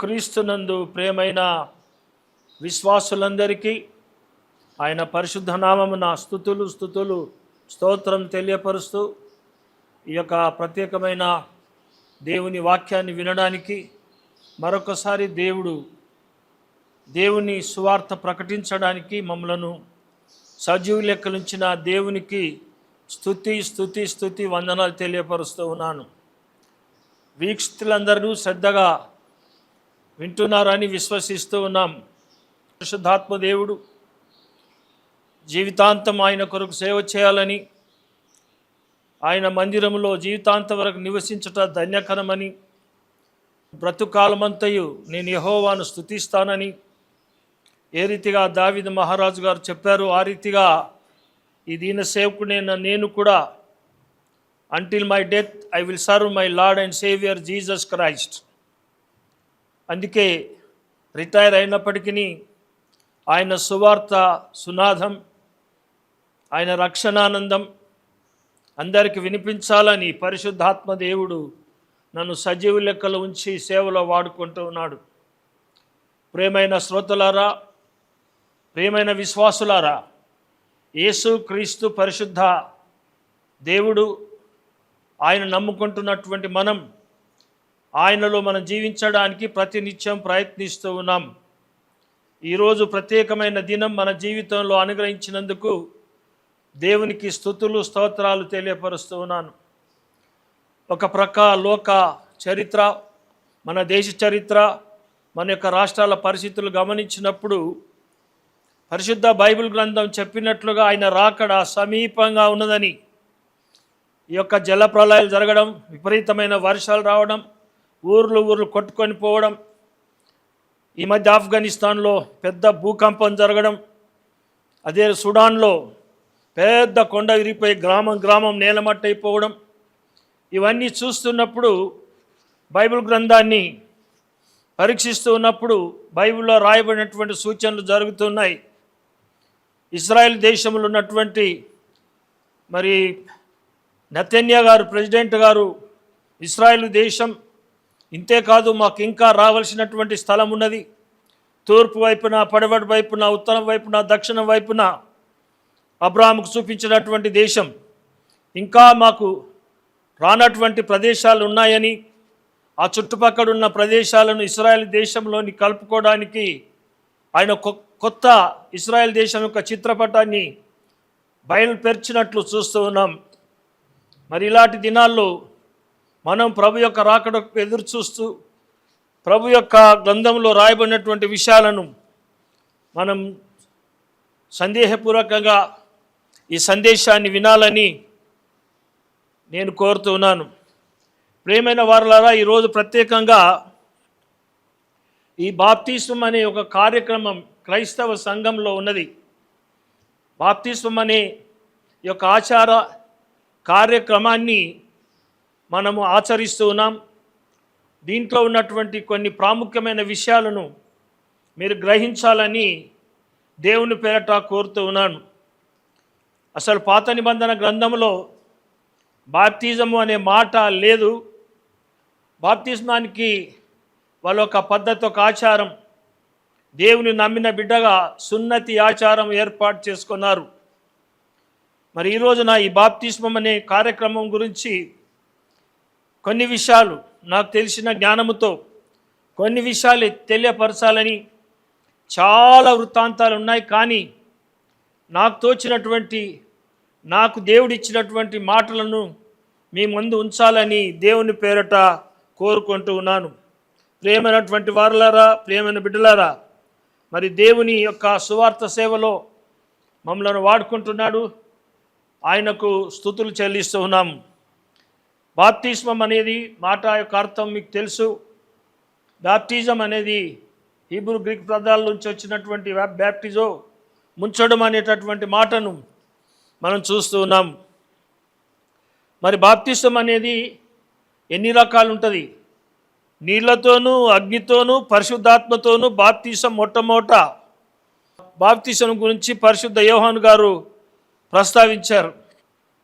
క్రీస్తునందు ప్రేమైన విశ్వాసులందరికీ ఆయన పరిశుద్ధ నామమున స్థుతులు స్థుతులు స్తోత్రం తెలియపరుస్తూ ఈ యొక్క ప్రత్యేకమైన దేవుని వాక్యాన్ని వినడానికి మరొకసారి దేవుడు దేవుని సువార్త ప్రకటించడానికి మమ్మలను సజీవు లెక్కలుంచిన దేవునికి స్థుతి స్థుతి స్థుతి వందనాలు తెలియపరుస్తూ ఉన్నాను. వీక్షితులందరూ శ్రద్ధగా వింటున్నారని విశ్వసిస్తూ ఉన్నాం. పరిశుద్ధాత్మ దేవుడు జీవితాంతం ఆయన కొరకు సేవ చేయాలని ఆయన మందిరంలో జీవితాంతం వరకు నివసించట ధన్యకరమని బ్రతుకాలమంతయు నేను యహోవాను స్థుతిస్తానని ఏ రీతిగా దావిద మహారాజు గారు చెప్పారు ఆ రీతిగా ఈ దీన సేవకుడైన నేను కూడా until my death I will serve my lord and saviour Jesus Christ అందుకే రిటైర్ అయినప్పటికీ ఆయన సువార్త సునాదం ఆయన రక్షణానందం అందరికి వినిపించాలని పరిశుద్ధాత్మ దేవుడు నన్ను సజీవ లెక్కలు ఉంచి సేవలో వాడుకుంటూ ఉన్నాడు. ప్రేమైన శ్రోతలారా ప్రేమైన విశ్వాసులారా యేసు క్రీస్తు పరిశుద్ధ దేవుడు ఆయన నమ్ముకుంటున్నటువంటి మనం ఆయనలో మనం జీవించడానికి ప్రతినిత్యం ప్రయత్నిస్తూ ఉన్నాం. ఈరోజు ప్రత్యేకమైన దినం మన జీవితంలో అనుగ్రహించినందుకు దేవునికి స్థుతులు స్తోత్రాలు తెలియపరుస్తూ ఉన్నాను. ఒక ప్రక్క లోక చరిత్ర మన దేశ చరిత్ర మన యొక్క రాష్ట్రాల పరిస్థితులు గమనించినప్పుడు పరిశుద్ధ బైబిల్ గ్రంథం చెప్పినట్లుగా ఆయన రాకడ సమీపంగా ఉన్నదని ఈ యొక్క జల ప్రళయాలు జరగడం విపరీతమైన వర్షాలు రావడం ఊర్లు ఊర్లు కొట్టుకొని పోవడం ఈ మధ్య ఆఫ్ఘనిస్తాన్లో పెద్ద భూకంపం జరగడం అదే సుడాన్లో పెద్ద కొండ విరిగిపోయి గ్రామం గ్రామం నేలమట్టయిపోవడం ఇవన్నీ చూస్తున్నప్పుడు బైబిల్ గ్రంథాన్ని పరీక్షిస్తూ ఉన్నప్పుడు బైబిల్లో రాయబడినటువంటి సూచనలు జరుగుతున్నాయి. ఇస్రాయెల్ దేశంలో ఉన్నటువంటి మరి నతన్య గారు ప్రెసిడెంట్ గారు ఇస్రాయెల్ దేశం ఇంతేకాదు మాకు ఇంకా రావాల్సినటువంటి స్థలం ఉన్నది. తూర్పు వైపున పడవటి వైపున ఉత్తరం వైపున దక్షిణం వైపున అబ్రాహాముకు చూపించినటువంటి దేశం. ఇంకా మాకు రానటువంటి ప్రదేశాలు ఉన్నాయని ఆ చుట్టుపక్కల ఉన్న ప్రదేశాలను ఇస్రాయెల్ దేశంలోని కలుపుకోవడానికి ఆయన కొ- కొత్త ఇస్రాయల్ దేశం యొక్క చిత్రపటాన్ని బయలుపెర్చినట్లు చూస్తూ ఉన్నాం. మరి ఇలాంటి దినాల్లో మనం ప్రభు యొక్క రాకడకు ఎదురు చూస్తూ ప్రభు యొక్క గ్రంథంలో రాయబడినటువంటి విషయాలను మనం సందేహపూర్వకంగా ఈ సందేశాన్ని వినాలని నేను కోరుతూ ఉన్నాను. ప్రేమైన వారులారా ఈరోజు ప్రత్యేకంగా ఈ బాప్తీస్వం అనే ఒక కార్యక్రమం క్రైస్తవ సంఘంలో ఉన్నది. బాప్తీస్వం అనే యొక్క ఆచార కార్యక్రమాన్ని మనము ఆచరిస్తూ ఉన్నాం. దీంట్లో ఉన్నటువంటి కొన్ని ప్రాముఖ్యమైన విషయాలను మీరు గ్రహించాలని దేవుని పేరట కోరుతూ ఉన్నాను. అసలు పాత నిబంధన గ్రంథంలో బాప్తిజము అనే మాట లేదు. బాప్తిజమానికి వాళ్ళ ఒక పద్ధతి ఒక ఆచారం దేవుని నమ్మిన బిడ్డగా సున్నతి ఆచారం ఏర్పాటు చేసుకున్నారు. మరి ఈ రోజున ఈ బాప్తిస్మం అనే కార్యక్రమం గురించి కొన్ని విషయాలు నాకు తెలిసిన జ్ఞానముతో కొన్ని విషయాలు తెలియపరచాలని చాలా వృత్తాంతాలు ఉన్నాయి. కానీ నాకు తోచినటువంటి నాకు దేవుడిచ్చినటువంటి మాటలను మీ ముందు ఉంచాలని దేవుని పేరట కోరుకుంటూ ఉన్నాను. ప్రేమైనటువంటి వారులారా ప్రేమైన బిడ్డలారా మరి దేవుని యొక్క సువార్త సేవలో మమ్మలను వాడుకుంటున్నాడు. ఆయనకు స్థుతులు చెల్లిస్తూ ఉన్నాము బాప్తిస్మం అనేది మాట యొక్క అర్థం మీకు తెలుసు. బాప్టిజం అనేది హీబ్రూ గ్రీక్ పదాల నుంచి వచ్చినటువంటి బ్యాప్టిజో ముంచడం అనేటటువంటి మాటను మనం చూస్తూ ఉన్నాం. మరి బాప్తిసం అనేది ఎన్ని రకాలు ఉంటుంది? నీళ్ళతోనూ అగ్నితోనూ పరిశుద్ధాత్మతోనూ బాప్తిసం మొట్టమొదట బాప్తిసం గురించి పరిశుద్ధ యోహాన్ గారు ప్రస్తావించారు.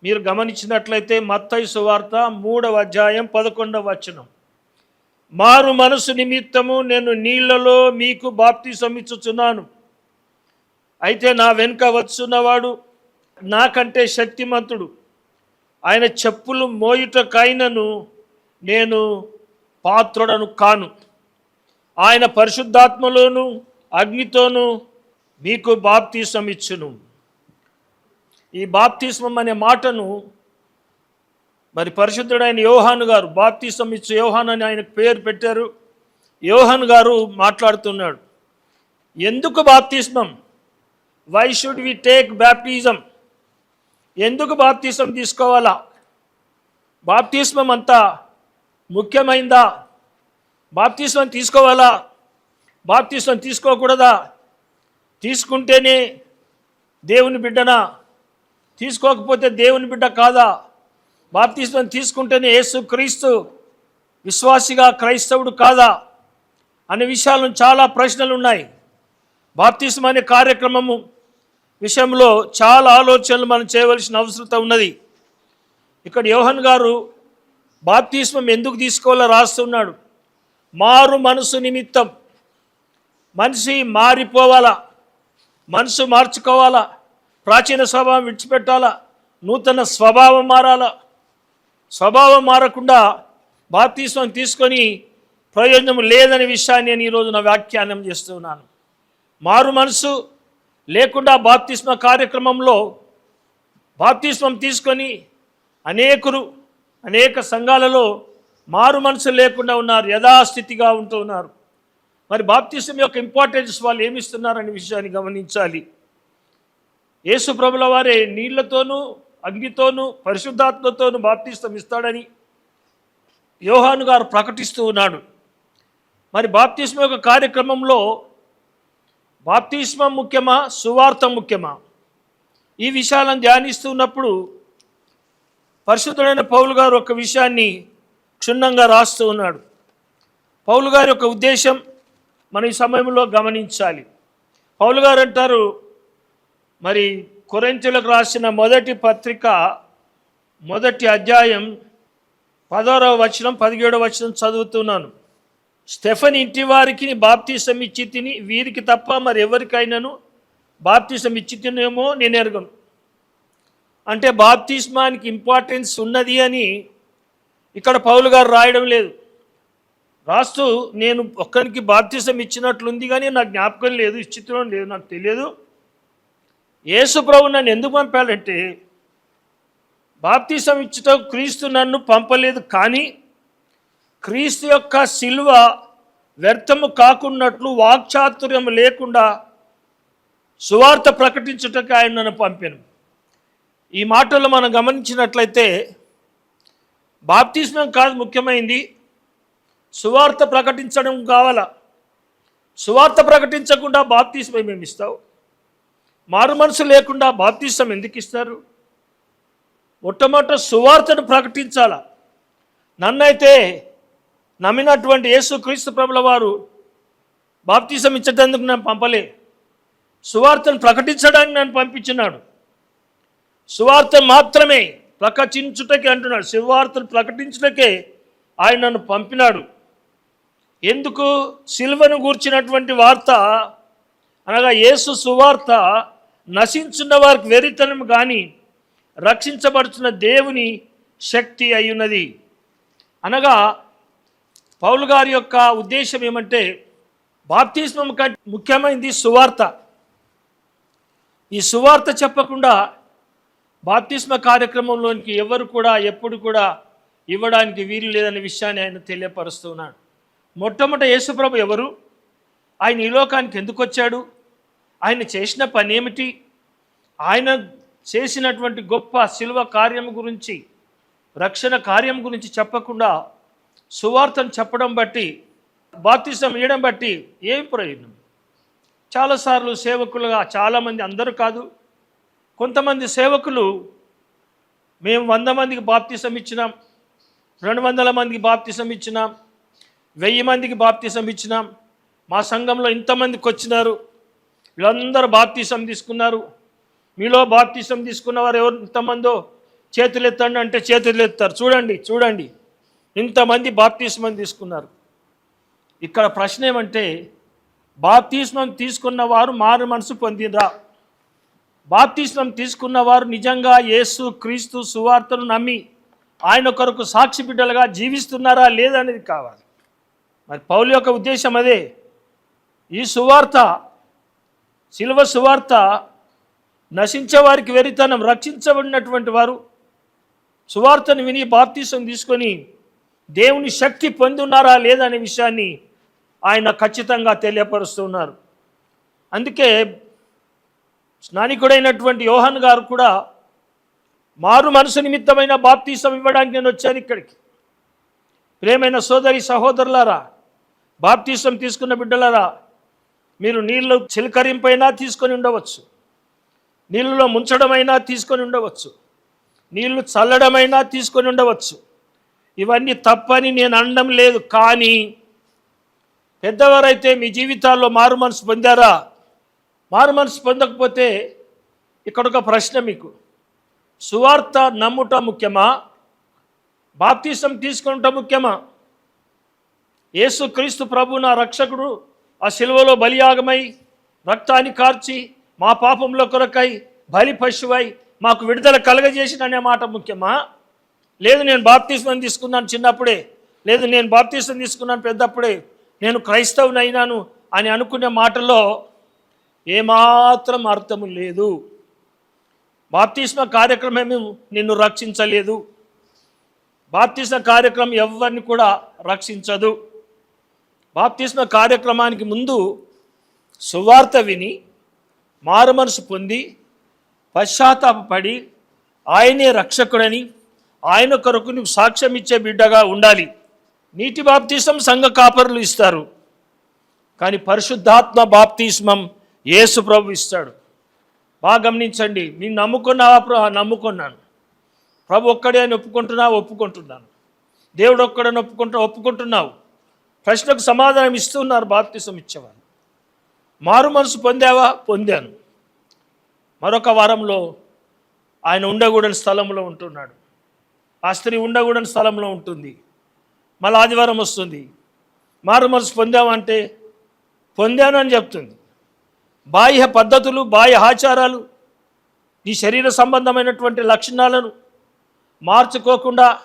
మీరు గమనించినట్లయితే మత్తయి సువార్త మూడవ అధ్యాయం పదకొండవ వచనం. మారు మనసు నిమిత్తము నేను నీళ్ళలో మీకు బాప్తి సమిచ్చుచున్నాను అయితే నా వెనుక వచ్చున్నవాడు నాకంటే శక్తిమంతుడు. ఆయన చెప్పులు మోయుటకైనను నేను పాత్రుడను కాను. ఆయన పరిశుద్ధాత్మలోను అగ్నితోనూ మీకు బాప్తి ఇచ్చును. ఈ బాప్తిస్మం అనే మాటను మరి పరిశుద్ధుడైన యోహాను గారు బాప్తిసం ఇచ్చే యోహాన్ అని ఆయనకు పేరు పెట్టారు. యోహాన్ గారు మాట్లాడుతున్నాడు. ఎందుకు బాప్తిస్మం? Why should we take baptism ఎందుకు బాప్తిసం తీసుకోవాలా? బాప్తిస్మం అంతా ముఖ్యమైందా? బాప్తిస్మం తీసుకోవాలా? బాప్తిస్మం తీసుకోకూడదా? తీసుకుంటేనే దేవుని బిడ్డనా? తీసుకోకపోతే దేవుని బిడ్డ కాదా? బాప్తీసం తీసుకుంటేనే యేసు క్రీస్తు విశ్వాసిగా క్రైస్తవుడు కాదా? అనే విషయాలను చాలా ప్రశ్నలు ఉన్నాయి బాప్తీసం అనే కార్యక్రమము విషయంలో చాలా ఆలోచనలు మనం చేయవలసిన అవసరం ఉన్నది. ఇక్కడ యోహన్ గారు బాప్తీస్మం ఎందుకు తీసుకోవాలో రాస్తున్నాడు. మారు మనసు నిమిత్తం మనిషి మారిపోవాలా? మనసు మార్చుకోవాలా? ప్రాచీన స్వభావం విడిచిపెట్టాలా? నూతన స్వభావం మారాలా? స్వభావం మారకుండా బాప్తీస్వం తీసుకొని ప్రయోజనం లేదనే విషయాన్ని నేను ఈరోజు నా వ్యాఖ్యానం చేస్తున్నాను మారు మనసు లేకుండా బాప్తిస్మ కార్యక్రమంలో బాప్తిస్మం తీసుకొని అనేకులు అనేక సంఘాలలో మారు మనసు లేకుండా ఉన్నారు యథాస్థితిగా ఉంటూ ఉన్నారు. మరి బాప్తిస్మం యొక్క ఇంపార్టెన్స్ వాళ్ళు ఏమిస్తున్నారనే విషయాన్ని గమనించాలి. యేసు ప్రభుల వారే నీళ్ళతోనూ అగ్నితోనూ పరిశుద్ధాత్మతోనూ బాప్తిస్తం ఇస్తాడని యోహాను గారు ప్రకటిస్తూ ఉన్నాడు. మరి బాప్తిస్మ యొక్క కార్యక్రమంలో బాప్తిస్మ ముఖ్యమా సువార్త ముఖ్యమా? ఈ విషయాలను ధ్యానిస్తున్నప్పుడు పరిశుద్ధుడైన పౌలు గారు ఒక విషయాన్ని క్షుణ్ణంగా రాస్తూ ఉన్నాడు. పౌలు గారి యొక్క ఉద్దేశం మన ఈ సమయంలో గమనించాలి. పౌలు గారు అంటారు మరి కొరెంతులకు రాసిన మొదటి పత్రిక మొదటి అధ్యాయం పదహారవ వచనం పదిహేడవ వచనం చదువుతున్నాను. స్టెఫన్ ఇంటి వారికి బాప్తీసం ఇచ్చి తిని వీరికి తప్ప మరి ఎవరికైనాను బాప్తీసం ఇచ్చి తినేమో నేను ఎరగను. అంటే బాప్తిస్మానికి ఇంపార్టెన్స్ ఉన్నది అని ఇక్కడ పౌలు గారు రాయడం లేదు. రాస్తూ నేను ఒక్కరికి బాప్తిసం ఇచ్చినట్లుంది కానీ నాకు జ్ఞాపకం లేదు ఇచ్చిన లేదు నాకు తెలియదు. యేసు ప్రభు నన్ను ఎందుకు పంపాడంటే బాప్తిసం ఇచ్చుట క్రీస్తు నన్ను పంపలేదు కానీ క్రీస్తు యొక్క శిల్వ వ్యర్థము కాకున్నట్లు వాక్చాతుర్యం లేకుండా సువార్త ప్రకటించుటకు ఆయన నన్ను పంపాను. ఈ మాటలు మనం గమనించినట్లయితే బాప్తిస్మం కాదు ముఖ్యమైంది సువార్త ప్రకటించడం కావాలా? సువార్త ప్రకటించకుండా బాప్తిస్మం ఏమి ఇస్తావు? మారు మనసు లేకుండా బాప్తీసం ఎందుకు ఇస్తారు? మొట్టమొదట సువార్తను ప్రకటించాలా? నన్నైతే నమ్మినటువంటి యేసు క్రీస్తు ప్రభుల వారు బాప్తీసం ఇచ్చేటందుకు నేను పంపలే. సువార్తను ప్రకటించడానికి నన్ను పంపించినాడు. సువార్త మాత్రమే ప్రకటించుటకే అంటున్నాడు. సువార్తను ప్రకటించుటకే ఆయన నన్ను పంపినాడు. ఎందుకు? సిల్వను గూర్చినటువంటి వార్త అనగా యేసు సువార్త నశించున్న వారికి వెరితనం కానీ రక్షించబడుతున్న దేవుని శక్తి అయ్యున్నది. అనగా పౌలు గారి యొక్క ఉద్దేశం ఏమంటే బాప్తిస్మం కంటే ముఖ్యమైనది సువార్త. ఈ సువార్త చెప్పకుండా బాప్తిస్మ కార్యక్రమంలోనికి ఎవరు కూడా ఎప్పుడు కూడా ఇవ్వడానికి వీలు లేదనే విషయాన్ని ఆయన తెలియపరుస్తున్నాడు. మొట్టమొదట యేసుప్రభు ఎవరు? ఆయన ఈ లోకానికి ఎందుకు వచ్చాడు? ఆయన చేసిన పని ఏమిటి ఆయన చేసినటువంటి గొప్ప శిల్వ కార్యం గురించి రక్షణ కార్యం గురించి చెప్పకుండా సువార్తను చెప్పడం బట్టి బాప్తిసం ఇవ్వడం బట్టి ఏం ప్రయోజనం? చాలాసార్లు సేవకులుగా చాలామంది అందరూ కాదు కొంతమంది సేవకులు మేము వంద మందికి బాప్తిసం ఇచ్చినాం రెండు వందల మందికి బాప్తిసం ఇచ్చినాం వెయ్యి మందికి బాప్తిసం ఇచ్చినాం మా సంఘంలో ఇంతమందికి వచ్చినారు వీళ్ళందరూ బాప్తీసం తీసుకున్నారు. మీలో బాప్తీసం తీసుకున్న వారు ఎవరు? ఇంతమందో చేతులు ఎత్తండి అంటే చేతులు ఎత్తారు. చూడండి చూడండి. ఇంతమంది బాప్తిసం తీసుకున్నారు. ఇక్కడ ప్రశ్న ఏమంటే బాప్తిస్మం తీసుకున్న వారు మారు మనసు పొందినరా బాప్తిస్మం తీసుకున్న వారు నిజంగా యేసు క్రీస్తు సువార్తను నమ్మి ఆయన కొరకు సాక్షి బిడ్డలుగా జీవిస్తున్నారా లేదనేది కావాలి. మరి పౌలు యొక్క ఉద్దేశం అదే. ఈ సువార్త శిల్వ సువార్త నశించే వారికి వెరితనం రక్షించబడినటువంటి వారు సువార్తను విని బాప్తీసం తీసుకొని దేవుని శక్తి పొంది ఉన్నారా లేదా అనే విషయాన్ని ఆయన ఖచ్చితంగా తెలియపరుస్తున్నారు అందుకే స్నానికుడైనటువంటి యోహన్ గారు కూడా మారు మనసు నిమిత్తమైన బాప్తీసం ఇవ్వడానికి నేను వచ్చాను ఇక్కడికి. ప్రేమైన సోదరి సహోదరులారా బాప్తీసం తీసుకున్న బిడ్డలారా మీరు నీళ్ళు చిలకరింపైనా తీసుకొని ఉండవచ్చు. నీళ్ళలో ముంచడమైనా తీసుకొని ఉండవచ్చు. నీళ్ళు చల్లడమైనా తీసుకొని ఉండవచ్చు. ఇవన్నీ తప్పని నేను అనడం లేదు. కానీ పెద్దవారైతే మీ జీవితాల్లో మారు మనసు పొందారా? మారు మనసు పొందకపోతే ఇక్కడ ఒక ప్రశ్న మీకు. సువార్త నమ్ముట ముఖ్యమా? బాప్తీసం తీసుకుంట ముఖ్యమా? యేసుక్రీస్తు ప్రభు నా రక్షకుడు ఆ శిలువలో బలియాగమై రక్తాన్ని కార్చి మా పాపంలో కొరకై బలి పశువై మాకు విడుదల కలగజేసిన అనే మాట ముఖ్యమా? లేదు నేను బాప్తీసం తీసుకున్నాను చిన్నప్పుడే. లేదు నేను బాప్తీసం తీసుకున్నాను పెద్దప్పుడే. నేను క్రైస్తవుని అయినాను అని అనుకునే మాటలో ఏమాత్రం అర్థము లేదు. బాప్తీస్మ కార్యక్రమం నిన్ను రక్షించలేదు. బాప్తిస్మ కార్యక్రమం ఎవరిని కూడా రక్షించదు. బాప్తిస్మ కార్యక్రమానికి ముందు సువార్త విని మారుమనసు పొంది పశ్చాత్తాపడి ఆయనే రక్షకుడని ఆయన కొరకు నువ్వు సాక్ష్యం ఇచ్చే బిడ్డగా ఉండాలి. నీటి బాప్తీసం సంఘ కాపరులు ఇస్తారు. కానీ పరిశుద్ధాత్మ బాప్తిస్మం యేసు ప్రభు ఇస్తాడు. బాగా గమనించండి నేను నమ్ముకున్నావా ప్రభు? నమ్ముకున్నాను. ప్రభు ఒక్కడే అని ఒప్పుకుంటున్నావు? ఒప్పుకుంటున్నాను. దేవుడు ఒక్కడని ఒప్పుకుంటా ఒప్పుకుంటున్నావు. ప్రశ్నకు సమాధానం ఇస్తున్నారు బాప్తిసం ఇచ్చేవారు. మారు మనసు పొందావా? పొందాను. మరొక వారంలో ఆయన ఉండకూడని స్థలంలో ఉంటున్నాడు. ఆ స్త్రీ ఉండకూడని స్థలంలో ఉంటుంది. మళ్ళీ ఆదివారం వస్తుంది. మారు మనసు పొందామంటే పొందాను అని చెప్తుంది. బాహ్య పద్ధతులు బాహ్య ఆచారాలు నీ శరీర సంబంధమైనటువంటి లక్షణాలను మార్చుకోకుండా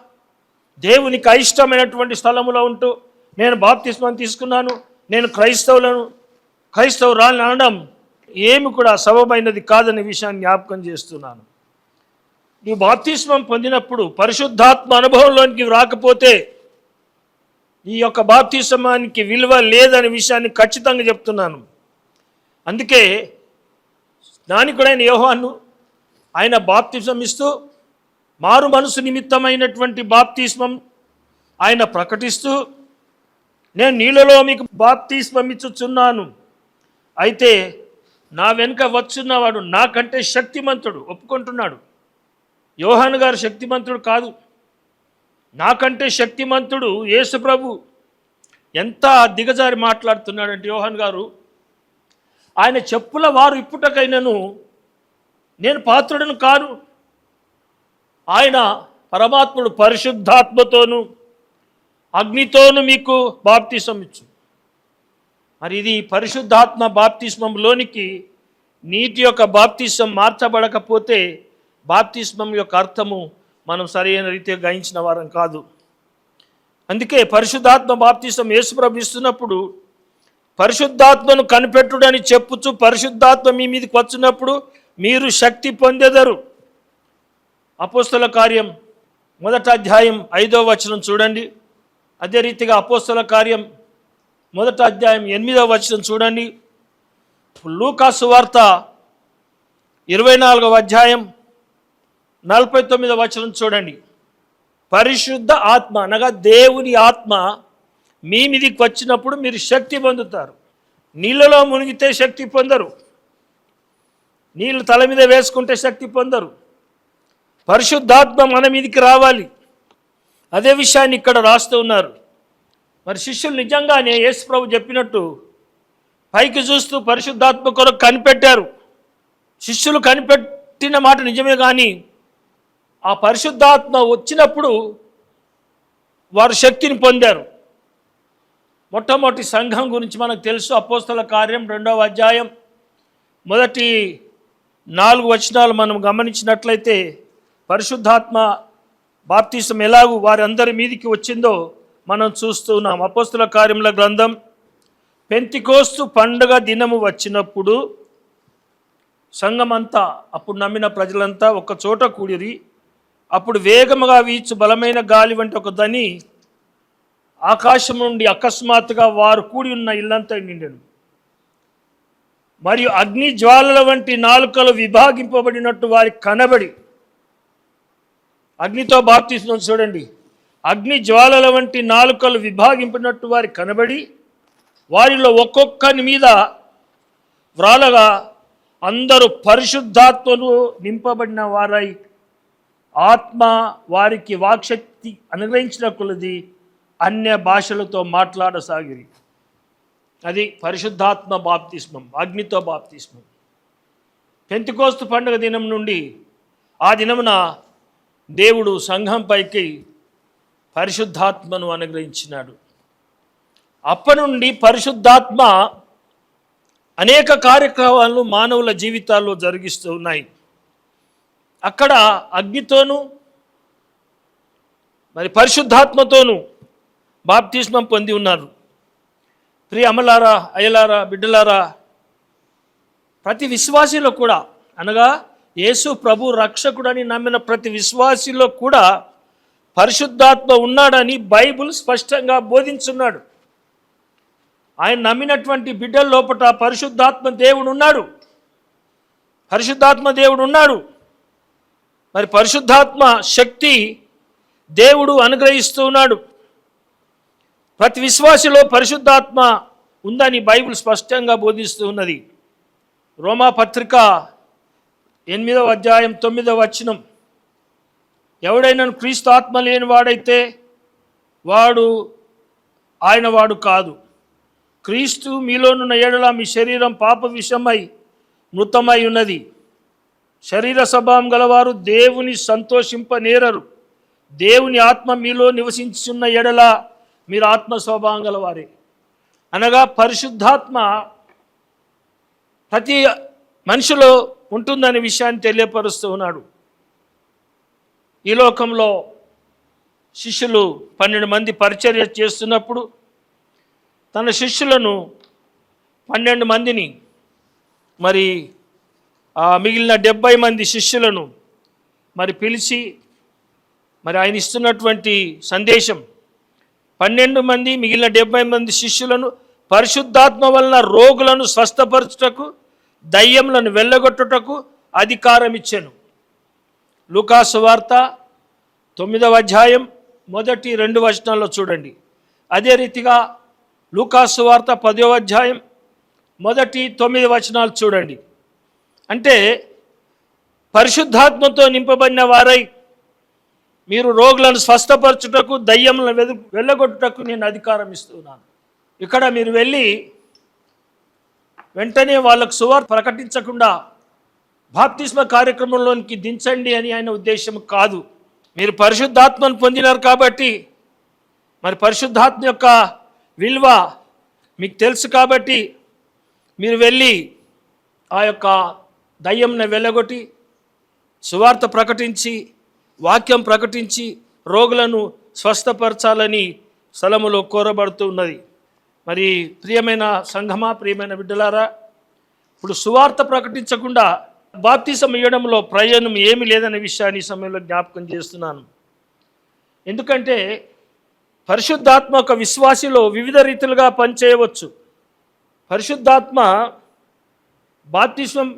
దేవునికి అయిష్టమైనటువంటి స్థలములో ఉంటూ నేను బాప్తిస్మం తీసుకున్నాను నేను క్రైస్తవులను క్రైస్తవురాలని అనడం ఏమి కూడా సబమైనది కాదనే విషయాన్ని జ్ఞాపకం చేస్తున్నాను. నువ్వు బాప్తిస్మం పొందినప్పుడు పరిశుద్ధాత్మ అనుభవంలోనికి రాకపోతే ఈ యొక్క బాప్తిస్మానికి విలువ లేదనే విషయాన్ని ఖచ్చితంగా చెప్తున్నాను. అందుకే స్నానికుడైన యోహాను ఆయన బాప్తిజం ఇస్తూ మారు మనసు నిమిత్తమైనటువంటి బాప్తిస్మం ఆయన ప్రకటిస్తూ నేను నీళ్ళలో మీకు బాప్తిస్మం ఇచ్చుచున్నాను అయితే నా వెనుక వచ్చున్నవాడు నాకంటే శక్తిమంతుడు ఒప్పుకుంటున్నాడు. యోహాను గారు శక్తిమంతుడు కాదు. నాకంటే శక్తిమంతుడు యేసు ప్రభు. ఎంత దిగజారి మాట్లాడుతున్నాడంటే యోహాన్ గారు ఆయన చెప్పుల వారు ఇప్పుటకైనను నేను పాత్రుడను కాను. ఆయన పరమాత్ముడు పరిశుద్ధాత్మతోను అగ్నితోను మీకు బాప్తిసం ఇచ్చు. మరి ఇది పరిశుద్ధాత్మ బాప్తిస్మంలోనికి నీటి యొక్క బాప్తిస్మం మార్చబడకపోతే బాప్తిస్మం యొక్క అర్థము మనం సరైన రీతిగా గ్రహించిన వారం కాదు. అందుకే పరిశుద్ధాత్మ బాప్తిసం వేసుప్రభవిస్తున్నప్పుడు పరిశుద్ధాత్మను కనిపెట్టుడని చెప్పుచు పరిశుద్ధాత్మ మీ మీదకి వచ్చినప్పుడు మీరు శక్తి పొందెదరు. అపోస్తల కార్యం మొదట అధ్యాయం ఐదో వచనం చూడండి. అదే రీతిగా అపోస్తల కార్యం మొదట అధ్యాయం ఎనిమిదవ వచనం చూడండి. లూకాసు వార్త ఇరవై నాలుగవ అధ్యాయం నలభై తొమ్మిదవ వచనం చూడండి. పరిశుద్ధ ఆత్మ అనగా దేవుని ఆత్మ మీ మీదికి వచ్చినప్పుడు మీరు శక్తి పొందుతారు. నీళ్ళలో మునిగితే శక్తి పొందరు. నీళ్ళు తల మీద వేసుకుంటే శక్తి పొందరు. పరిశుద్ధాత్మ మన మీదికి రావాలి. అదే విషయాన్ని ఇక్కడ రాస్తూ ఉన్నారు. మరి శిష్యులు నిజంగానే యేసు ప్రభు చెప్పినట్టు పైకి చూస్తూ పరిశుద్ధాత్మ కొరకు కనిపెట్టారు. శిష్యులు కనిపెట్టిన మాట నిజమే కానీ ఆ పరిశుద్ధాత్మ వచ్చినప్పుడు వారు శక్తిని పొందారు. మొట్టమొదటి సంఘం గురించి మనకు తెలుసు అపోస్తల కార్యం రెండవ అధ్యాయం మొదటి నాలుగు వచనాలు మనం గమనించినట్లయితే పరిశుద్ధాత్మ బాప్తీసం ఎలాగూ వారందరి మీదికి వచ్చిందో మనం చూస్తున్నాం అపోస్తుల కార్యముల గ్రంథం పెంతికోస్తు పండుగ దినము వచ్చినప్పుడు సంఘమంతా అప్పుడు నమ్మిన ప్రజలంతా ఒక చోట కూడిరి. అప్పుడు వేగముగా వీచు బలమైన గాలి వంటి ఒక దని ఆకాశం నుండి అకస్మాత్తుగా వారు కూడి ఉన్న ఇల్లంతా నిండెను. మరియు అగ్ని జ్వాలల వంటి నాలుకలు విభాగింపబడినట్టు వారికి కనబడి అగ్నితో బాప్తీసం చూడండి. అగ్ని జ్వాలల వంటి నాలుకలు విభాగింపినట్టు వారికి కనబడి వారిలో ఒక్కొక్కని మీద వ్రాలగా అందరూ పరిశుద్ధాత్మను నింపబడిన వారై ఆత్మ వారికి వాక్శక్తి అనుగ్రహించిన కొలది అన్య భాషలతో మాట్లాడసాగిరి. అది పరిశుద్ధాత్మ బాప్తిస్మం అగ్నితో బాప్తిస్మం. పెంతికోస్తు పండుగ దినం నుండి ఆ దినమున దేవుడు సంఘంపైకి పరిశుద్ధాత్మను అనుగ్రహించినాడు. అప్పటి నుండి పరిశుద్ధాత్మ అనేక కార్యక్రమాలు మానవుల జీవితాల్లో జరిగిస్తూ ఉన్నాయి. అక్కడ అగ్నితోనూ మరి పరిశుద్ధాత్మతోనూ బాప్తిస్మం పొంది ఉన్నారు. ప్రియ అమలారా అయలారా బిడ్డలారా ప్రతి విశ్వాసిలో కూడా అనగా యేసు ప్రభు రక్షకుడని నమ్మిన ప్రతి విశ్వాసిలో కూడా పరిశుద్ధాత్మ ఉన్నాడని బైబుల్ స్పష్టంగా బోధించున్నాడు. ఆయన నమ్మినటువంటి బిడ్డల లోపల పరిశుద్ధాత్మ దేవుడు ఉన్నాడు. పరిశుద్ధాత్మ దేవుడు ఉన్నాడు. మరి పరిశుద్ధాత్మ శక్తి దేవుడు అనుగ్రహిస్తూ ఉన్నాడు. ప్రతి విశ్వాసిలో పరిశుద్ధాత్మ ఉందని బైబిల్ స్పష్టంగా బోధిస్తూ ఉన్నది. రోమా పత్రిక ఎనిమిదవ అధ్యాయం తొమ్మిదవ వచనం. ఎవడైనా క్రీస్తు ఆత్మ లేని వాడైతే వాడు ఆయన వాడు కాదు. క్రీస్తు మీలోనున్న ఏడల మీ శరీరం పాప విషమై మృతమై ఉన్నది. శరీర స్వభావం గలవారు దేవుని సంతోషింపనేరరు. దేవుని ఆత్మ మీలో నివసించున్న ఎడల మీరు ఆత్మ స్వభావం గలవారే. అనగా పరిశుద్ధాత్మ ప్రతి మనిషిలో ఉంటుందనే విషయాన్ని తెలియపరుస్తూ ఉన్నాడు. ఈ లోకంలో శిష్యులు పన్నెండు మంది పరిచర్య చేస్తున్నప్పుడు తన శిష్యులను పన్నెండు మందిని మరి ఆ మిగిలిన డెబ్బై మంది శిష్యులను మరి పిలిచి మరి ఆయన ఇస్తున్నటువంటి సందేశం పన్నెండు మంది మిగిలిన డెబ్బై మంది శిష్యులను పరిశుద్ధాత్మ వలన రోగులను స్వస్థపరచుటకు దయ్యములను వెళ్ళగొట్టుటకు అధికారం ఇచ్చాను లూకాసు వార్త తొమ్మిదవ అధ్యాయం మొదటి రెండు వచనాల్లో చూడండి. అదే రీతిగా లూకాసు వార్త పదవ అధ్యాయం మొదటి తొమ్మిది వచనాలు చూడండి. అంటే పరిశుద్ధాత్మతో నింపబడిన వారై మీరు రోగులను స్వస్థపరచుటకు దయ్యములను వెదు వెళ్ళగొట్టుటకు నేను అధికారం ఇస్తున్నాను. ఇక్కడ మీరు వెళ్ళి వెంటనే వాళ్ళకు సువార్త ప్రకటించకుండా బాప్తిస్మ కార్యక్రమంలోనికి దించండి అని ఆయన ఉద్దేశం కాదు. మీరు పరిశుద్ధాత్మను పొందినారు కాబట్టి మరి పరిశుద్ధాత్మ యొక్క విలువ మీకు తెలుసు కాబట్టి మీరు వెళ్ళి ఆ యొక్క దయ్యంను వెళ్ళగొట్టి సువార్త ప్రకటించి వాక్యం ప్రకటించి రోగులను స్వస్థపరచాలని స్థలములో కోరబడుతున్నది మరి ప్రియమైన సంఘమా ప్రియమైన బిడ్డలారా ఇప్పుడు సువార్త ప్రకటించకుండా బాప్తిసం ఇవ్వడంలో ప్రయోజనం ఏమి లేదనే విషయాన్ని ఈ సమయంలో జ్ఞాపకం చేస్తున్నాను. ఎందుకంటే పరిశుద్ధాత్మ ఒక విశ్వాసిలో వివిధ రీతులుగా పనిచేయవచ్చు. పరిశుద్ధాత్మ బాప్తిస్వం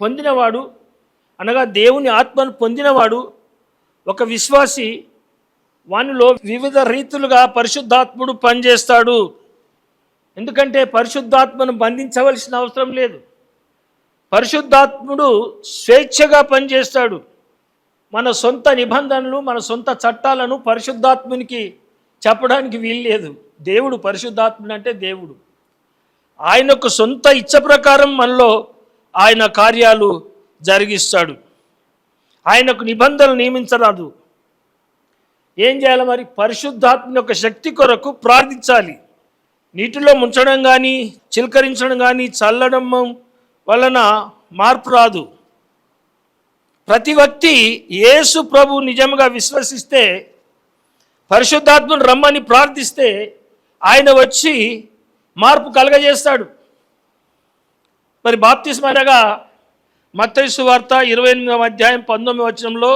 పొందినవాడు అనగా దేవుని ఆత్మను పొందినవాడు ఒక విశ్వాసి వానిలో వివిధ రీతులుగా పరిశుద్ధాత్ముడు పనిచేస్తాడు. ఎందుకంటే పరిశుద్ధాత్మను బంధించవలసిన అవసరం లేదు. పరిశుద్ధాత్ముడు స్వేచ్ఛగా పనిచేస్తాడు. మన సొంత నిబంధనలు మన సొంత చట్టాలను పరిశుద్ధాత్మునికి చెప్పడానికి వీల్లేదు దేవుడు పరిశుద్ధాత్ముడు అంటే దేవుడు. ఆయనకు సొంత ఇచ్చ ప్రకారం మనలో ఆయన కార్యాలు జరిగిస్తాడు. ఆయనకు నిబంధనలు నియమించరాదు. ఏం చేయాలి మరి? పరిశుద్ధాత్మ యొక్క శక్తి కొరకు ప్రార్థించాలి. నీటిలో ముంచడం కానీ చిలకరించడం కానీ చల్లడం వలన మార్పు రాదు. ప్రతి వ్యక్తి యేసు ప్రభు నిజంగా విశ్వసిస్తే పరిశుద్ధాత్మను రమ్మని ప్రార్థిస్తే ఆయన వచ్చి మార్పు కలగజేస్తాడు. మరి బాప్తిస్మ అనగా మత్తైసు వార్త ఇరవై ఎనిమిదవ అధ్యాయం పంతొమ్మిది వచనంలో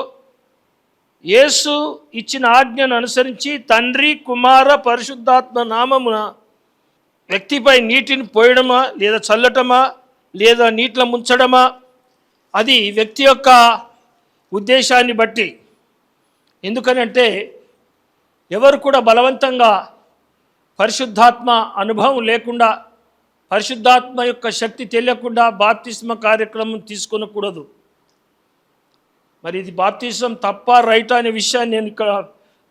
యేసు ఇచ్చిన ఆజ్ఞను అనుసరించి తండ్రి కుమార పరిశుద్ధాత్మ నామమున వ్యక్తిపై నీటిని పోయడమా లేదా చల్లటమా లేదా నీటిలో ముంచడమా? అది వ్యక్తి యొక్క ఉద్దేశాన్ని బట్టి. ఎందుకనంటే ఎవరు కూడా బలవంతంగా పరిశుద్ధాత్మ అనుభవం లేకుండా పరిశుద్ధాత్మ యొక్క శక్తి తెలియకుండా బాప్తిస్మ కార్యక్రమం తీసుకొనకూడదు. మరి ఇది బాప్తిజం తప్ప రైట్ అనే విషయాన్ని నేను ఇక్కడ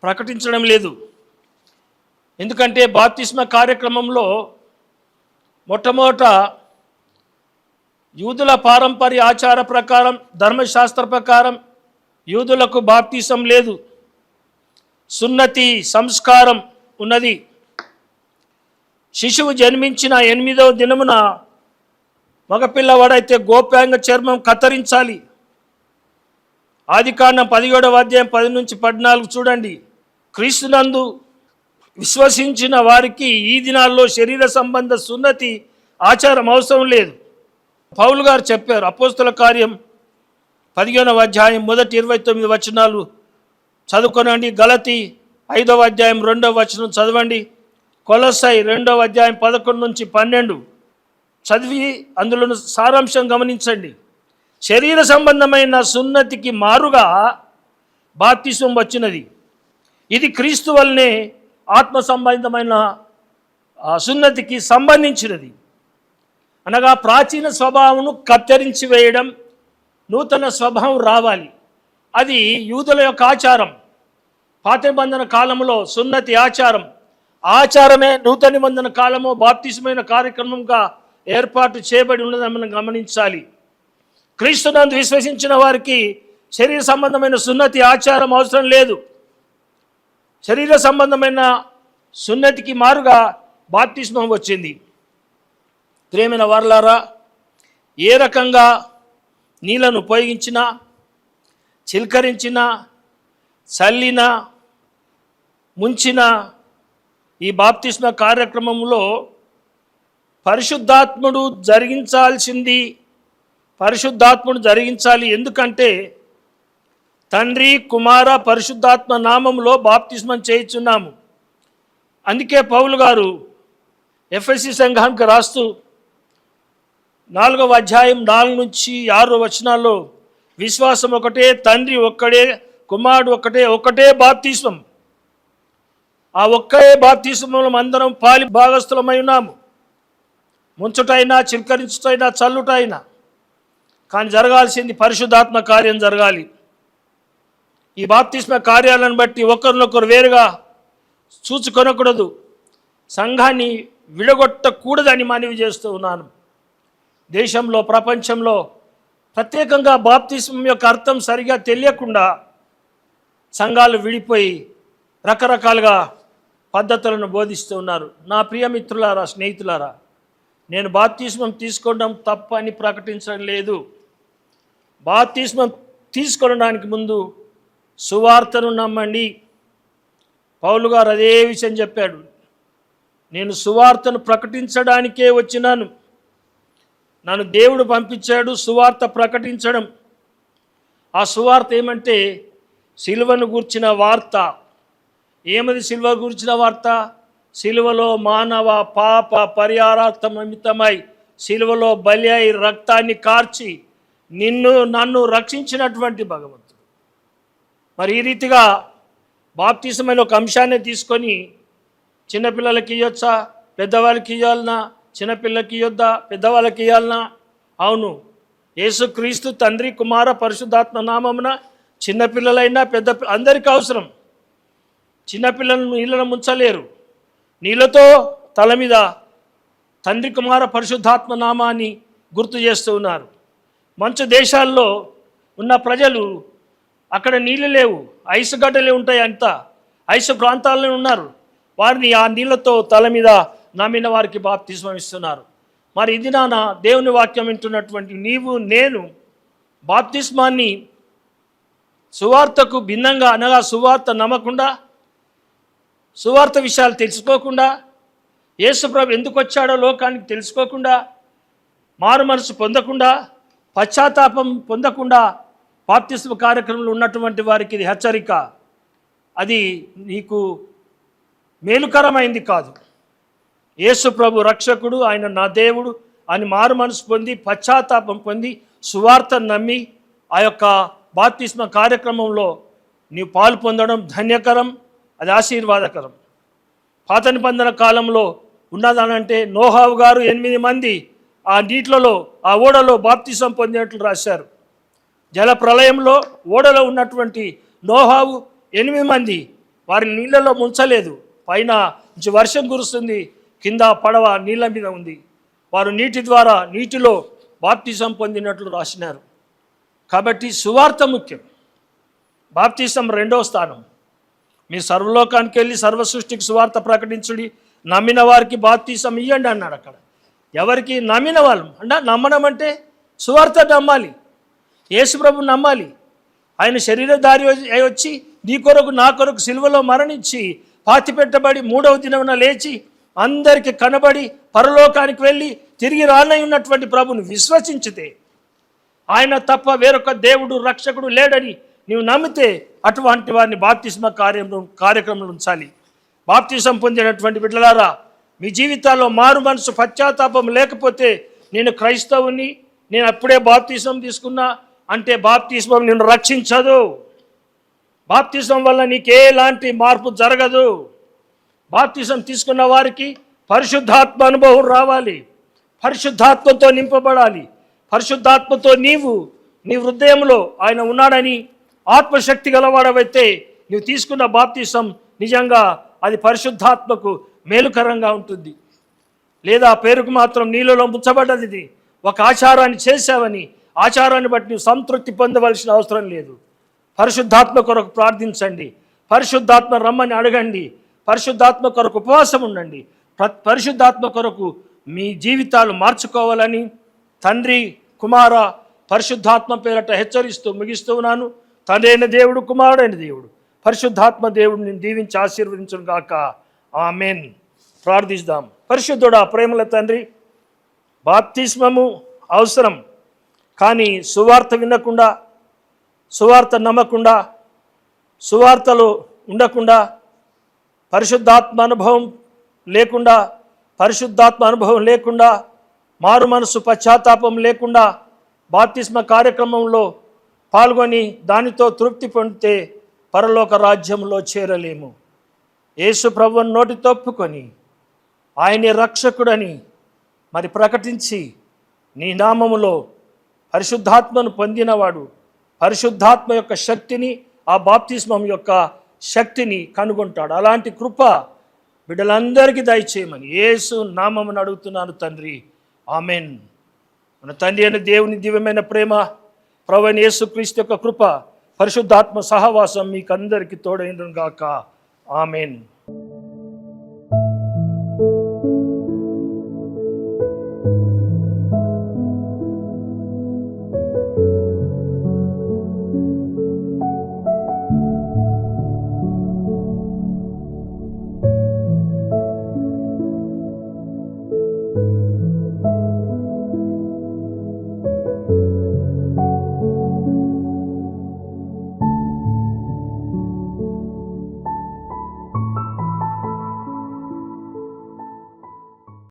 ప్రకటించడం లేదు. ఎందుకంటే బాప్తిస్మ కార్యక్రమంలో మొట్టమొదట యూదుల పారంపర్య ఆచార ప్రకారం ధర్మశాస్త్ర ప్రకారం యూదులకు బాప్తీసం లేదు. సున్నతి సంస్కారం ఉన్నది. శిశువు జన్మించిన ఎనిమిదవ దినమున మగపిల్లవాడైతే గోప్యాంగ చర్మం కత్తిరించాలి. ఆది కాండం పదిహేడవ అధ్యాయం పది నుంచి పద్నాలుగు చూడండి. క్రీస్తునందు విశ్వసించిన వారికి ఈ దినాల్లో శరీర సంబంధ సున్నతి ఆచారం అవసరం లేదు. పౌలు గారు చెప్పారు అపోస్తుల కార్యం పదిహేనవ అధ్యాయం మొదటి ఇరవై తొమ్మిది వచనాలు చదువుకొనండి. గలతి ఐదవ అధ్యాయం రెండవ వచనం చదవండి. కొలసై రెండవ అధ్యాయం పదకొండు నుంచి పన్నెండు. చదివి అందులో సారాంశం గమనించండి. శరీర సంబంధమైన సున్నతికి మారుగా బాప్తిసం వచ్చినది. ఇది క్రీస్తు వల్లనే ఆత్మ సంబంధమైన సున్నతికి సంబంధించినది. అనగా ప్రాచీన స్వభావంను కత్తిరించి వేయడం నూతన స్వభావం రావాలి. అది యూదుల యొక్క ఆచారం. పాత నిబంధన కాలంలో సున్నతి ఆచారం. ఆచారమే నూతన నిబంధన కాలము బాప్తిసమైన కార్యక్రమంగా ఏర్పాటు చేయబడి ఉన్నదని మనం గమనించాలి. క్రీస్తునందు విశ్వసించిన వారికి శరీర సంబంధమైన సున్నతి ఆచారం అవసరం లేదు. శరీర సంబంధమైన సున్నతికి మారుగా బాప్తిస్మం వచ్చింది. ప్రేమైన వారలారా ఏ రకంగా నీళ్ళను ఉపయోగించినా చిలకరించినా చల్లినా ముంచిన ఈ బాప్తిస్మ కార్యక్రమంలో పరిశుద్ధాత్ముడు జరిగించాల్సింది పరిశుద్ధాత్ముడు జరిగించాలి ఎందుకంటే తండ్రి కుమార పరిశుద్ధాత్మ నామంలో బాప్తిస్మం చేయించున్నాము. అందుకే పౌలు గారు ఎఫ్ఎస్సి సంఘానికి రాస్తూ నాలుగవ అధ్యాయం నాలుగు నుంచి ఆరో వచనాల్లో విశ్వాసం ఒకటే తండ్రి ఒక్కడే కుమారుడు ఒక్కటే ఒక్కటే బాప్తిస్మం. ఆ ఒక్కే బాప్తిస్మంలో అందరం పాలి భాగస్థులమై ఉన్నాము. ముంచుటైనా చిలకరించుటైనా చల్లుటైనా. కానీ జరగాల్సింది పరిశుద్ధాత్మ కార్యం జరగాలి. ఈ బాప్తిస్మ కార్యాలను బట్టి ఒకరినొకరు వేరుగా చూచుకొనకూడదు. సంఘాన్ని విడగొట్టకూడదని మనవి చేస్తూ ఉన్నాను. దేశంలో ప్రపంచంలో ప్రత్యేకంగా బాప్తిస్మం యొక్క అర్థం సరిగా తెలియకుండా సంఘాలు విడిపోయి రకరకాలుగా పద్ధతులను బోధిస్తూ ఉన్నారు. నా ప్రియమిత్రులారా స్నేహితులారా నేను బాప్తిస్మం తీసుకోవడం తప్ప అని ప్రకటించడం లేదు. బాప్తిస్మం తీసుకోవడానికి ముందు సువార్తను నమ్మండి. పౌలు గారు అదే విషయం చెప్పాడు. నేను సువార్తను ప్రకటించడానికే వచ్చినాను. నన్ను దేవుడు పంపించాడు సువార్త ప్రకటించడం. ఆ సువార్త ఏమంటే సిలువను గూర్చిన వార్త. ఏమది సిలువ గురించిన వార్త? సిలువలో మానవ పాప పరిహారార్థం నిమిత్తమై సిలువలో బలి అయి రక్తాన్ని కార్చి నిన్ను నన్ను రక్షించినటువంటి భగవంతుడు. మరి ఈ రీతిగా బాప్తిసమైన ఒక అంశాన్ని తీసుకొని చిన్నపిల్లలకి ఇవ్వచ్చా పెద్దవాళ్ళకి ఇవ్వాలనా చిన్నపిల్లలకి ఇవ్వద్దా పెద్దవాళ్ళకి ఇవ్వాలనా అవును. యేసుక్రీస్తు తండ్రి కుమార పరిశుద్ధాత్మ నామమున చిన్నపిల్లలైనా పెద్ద అందరికీ అవసరం. చిన్నపిల్లలను నీళ్ళను ముంచలేరు. నీళ్ళతో తల మీద తండ్రి కుమార పరిశుద్ధాత్మ నామాన్ని గుర్తు చేస్తూ ఉన్నారు. మంచు దేశాల్లో ఉన్న ప్రజలు అక్కడ నీళ్ళు లేవు. ఐసు గడ్డలే ఉంటాయి అంతా. ఐసు ప్రాంతాలనే ఉన్నారు. వారిని ఆ నీళ్ళతో తల మీద నమ్మిన వారికి బాప్తిస్మమిస్తున్నారు మరి ఇది నాన్న దేవుని వాక్యం వింటున్నటువంటి నీవు నేను బాప్తిస్మాన్ని సువార్తకు భిన్నంగా అనగా సువార్త నమ్మకుండా సువార్త విషయాలు తెలుసుకోకుండా యేసుప్రభు ఎందుకు వచ్చాడో లోకానికి తెలుసుకోకుండా మారు మనసు పొందకుండా పశ్చాత్తాపం పొందకుండా బాప్తిస్మ కార్యక్రమంలో ఉన్నటువంటి వారికి ఇది హెచ్చరిక. అది నీకు మేలుకరమైంది కాదు. యేసు ప్రభు రక్షకుడు ఆయన నా దేవుడు అని మారు మనసు పొంది పశ్చాత్తాపం పొంది సువార్త నమ్మి ఆ యొక్క బాప్తిస్మ కార్యక్రమంలో నీవు పాలు పొందడం ధన్యకరం అది ఆశీర్వాదకరం. పాత నిబంధన కాలంలో ఉన్నదానంటే నోహావు గారు ఎనిమిది మంది ఆ నీటిలలో ఆ ఓడలో బాప్తిసం పొందినట్లు రాశారు. జల ప్రళయంలో ఓడలో ఉన్నటువంటి నోహావు ఎనిమిది మంది వారిని నీళ్ళలో ముంచలేదు. పైన నుంచి వర్షం కురుస్తుంది. కింద పడవ నీళ్ళ మీద ఉంది. వారు నీటి ద్వారా నీటిలో బాప్తిజం పొందినట్లు రాసినారు. కాబట్టి సువార్త ముఖ్యం. బాప్తిజం రెండవ స్థానం. మీ సర్వలోకానికి వెళ్ళి సర్వ సృష్టికి సువార్త ప్రకటించుడి. నమ్మిన వారికి బాప్తీసం ఇవ్వండి అన్నాడు అక్కడ. ఎవరికి నమ్మిన వాళ్ళు అంటే నమ్మడం అంటే సువార్త నమ్మాలి. యేసుప్రభు నమ్మాలి. ఆయన శరీరధారి వచ్చి నీ కొరకు నా కొరకు సిలువలో మరణించి పాతి పెట్టబడి మూడవ దినమున లేచి అందరికి కనబడి పరలోకానికి వెళ్ళి తిరిగి రానై ఉన్నటువంటి ప్రభుని విశ్వసించితే ఆయన తప్ప వేరొక దేవుడు రక్షకుడు లేడని నీవు నమ్మితే అటువంటి వారిని బాప్తిస్మ కార్యంలో కార్యక్రమంలో ఉంచాలి. బాప్తిసం పొందినటువంటి బిడ్డలారా మీ జీవితాల్లో మారు మనసు పశ్చాత్తాపం లేకపోతే నేను క్రైస్తవుని నేను అప్పుడే బాప్తిసం తీసుకున్నా అంటే బాప్తిస్మం నిన్ను రక్షించదు. బాప్తిజం వల్ల నీకేలాంటి మార్పు జరగదు. బాప్తిజం తీసుకున్న వారికి పరిశుద్ధాత్మ అనుభవం రావాలి. పరిశుద్ధాత్మతో నింపబడాలి. పరిశుద్ధాత్మతో నీవు నీ హృదయంలో ఆయన ఉన్నాడని ఆత్మశక్తి గలవాడవైతే నీవు తీసుకున్న బాప్తిసం నిజంగా అది పరిశుద్ధాత్మకు మేలుకరంగా ఉంటుంది. లేదా పేరుకు మాత్రం నీళ్ళలో ముచ్చబడ్డది ఒక ఆచారాన్ని చేశావని ఆచారాన్ని బట్టి నువ్వు సంతృప్తి పొందవలసిన అవసరం లేదు. పరిశుద్ధాత్మ కొరకు ప్రార్థించండి. పరిశుద్ధాత్మ రమ్మని అడగండి. పరిశుద్ధాత్మ కొరకు ఉపవాసం ఉండండి. పరిశుద్ధాత్మ కొరకు మీ జీవితాలు మార్చుకోవాలని తండ్రి కుమార పరిశుద్ధాత్మ పేరట హెచ్చరిస్తూ ముగిస్తూ ఉన్నాను. తండ్రి అయిన దేవుడు కుమారుడైన దేవుడు పరిశుద్ధాత్మ దేవుడిని దీవించి ఆశీర్వదించును గాక. ఆమెన్. ప్రార్థిస్తాం. పరిశుద్ధుడా ప్రేమల తండ్రి బాప్తిస్మము అవసరం. కానీ సువార్త వినకుండా సువార్త నమ్మకుండా సువార్తలు ఉండకుండా పరిశుద్ధాత్మ అనుభవం లేకుండా పరిశుద్ధాత్మ అనుభవం లేకుండా మారు మనసు పశ్చాత్తాపం లేకుండా బాప్తిస్మ కార్యక్రమంలో పాల్గొని దానితో తృప్తి పొందితే పరలోక రాజ్యంలో చేరలేము. యేసు ప్రభువుని నోటి తప్పుకొని ఆయనే రక్షకుడని మరి ప్రకటించి నీ నామములో పరిశుద్ధాత్మను పొందినవాడు పరిశుద్ధాత్మ యొక్క శక్తిని ఆ బాప్తిస్మం యొక్క శక్తిని కనుగొంటాడు. అలాంటి కృప బిడ్డలందరికీ దయచేయమని యేసు నామమును అడుగుతున్నాను తండ్రి. ఆమెన్. మన తండ్రి అయిన దేవుని దివ్యమైన ప్రేమ ప్రవణ యేసుక్రీస్తు యొక్క కృప పరిశుద్ధాత్మ సహవాసం మీకందరికీ తోడైనగాక ఆమెన్.